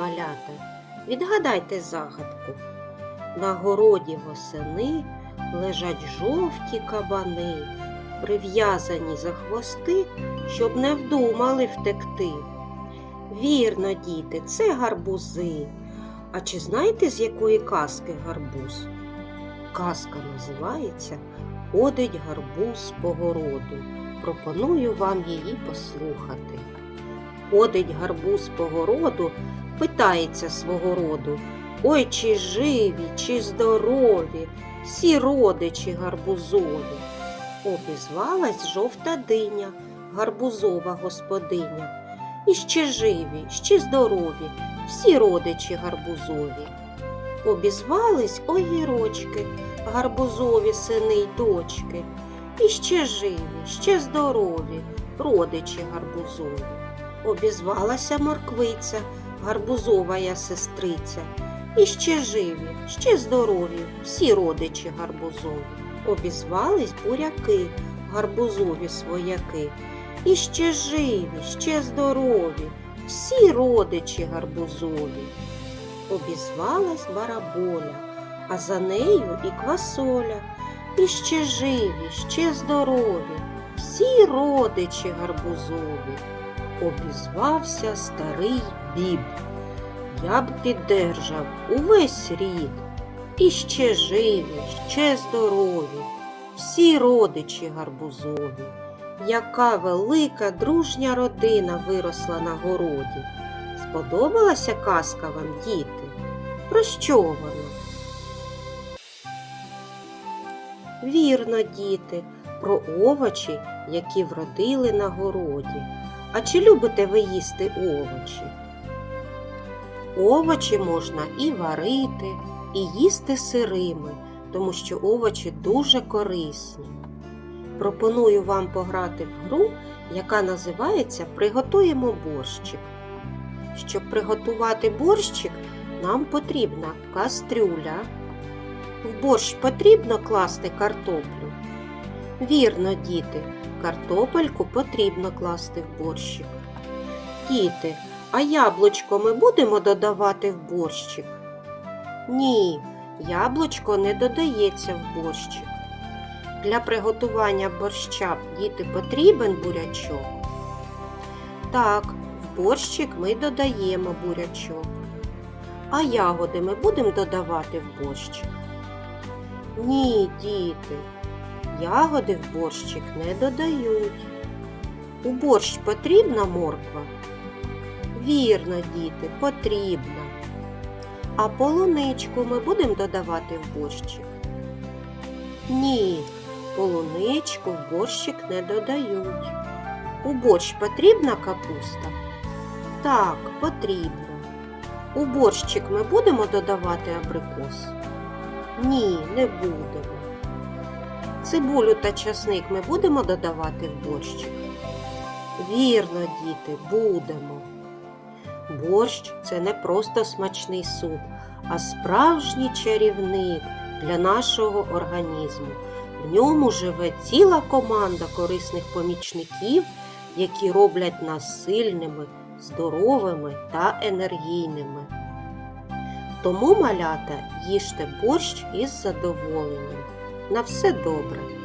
малята, відгадайте загадку. На городі восени лежать жовті кабани, прив'язані за хвости, щоб не вдумали втекти. Вірно, діти, це гарбузи. А чи знаєте, з якої казки гарбуз? Казка називається Ходить гарбуз по городу. Пропоную вам її послухати. Ходить гарбуз по городу, питається свого роду. Ой, чи живі, чи здорові, всі родичі гарбузові. Обізвалась жовта диня, гарбузова господиня. І ще живі, ще здорові, всі родичі гарбузові. Обізвались огірочки, гарбузові сини й дочки. І ще живі, ще здорові, родичі гарбузові. Обізвалася морквиця, гарбузова сестриця. І ще живі, ще здорові, всі родичі гарбузові. Обізвались буряки, гарбузові свояки. І ще живі, ще здорові, всі родичі гарбузові. Обізвалась бараболя, а за нею і квасоля. І ще живі, ще здорові, всі родичі гарбузові. Обізвався старий біб. Я б піддержав увесь рід. І ще живі, ще здорові, всі родичі гарбузові. Яка велика дружня родина виросла на городі. Сподобалася казка вам, діти? Про що вона? Вірно, діти, про овочі, які вродили на городі. А чи любите ви їсти овочі? Овочі можна і варити, і їсти сирими, тому що овочі дуже корисні. Пропоную вам пограти в гру, яка називається Приготуємо борщик. Щоб приготувати борщик, нам потрібна кастрюля. В борщ потрібно класти картоплю. Вірно, діти, картопельку потрібно класти в борщик. Діти, а яблучко ми будемо додавати в борщик? Ні, яблучко не додається в борщик. Для приготування борща діти потрібен бурячок. Так, в борщик ми додаємо бурячок. А ягоди ми будемо додавати в борщик? Ні, діти, ягоди в борщик не додають. У борщ потрібна морква? Вірно, діти, потрібна. А полуничку ми будемо додавати в борщик? Ні, полуничку в борщик не додають. У борщ потрібна капуста? Так, потрібно. У борщик ми будемо додавати абрикос? Ні, не будемо. Цибулю та часник ми будемо додавати в борщик? Вірно, діти, будемо. Борщ це не просто смачний суп, а справжній чарівник для нашого організму. В ньому живе ціла команда корисних помічників, які роблять нас сильними, здоровими та енергійними. Тому, малята, їжте борщ із задоволенням. На все добре!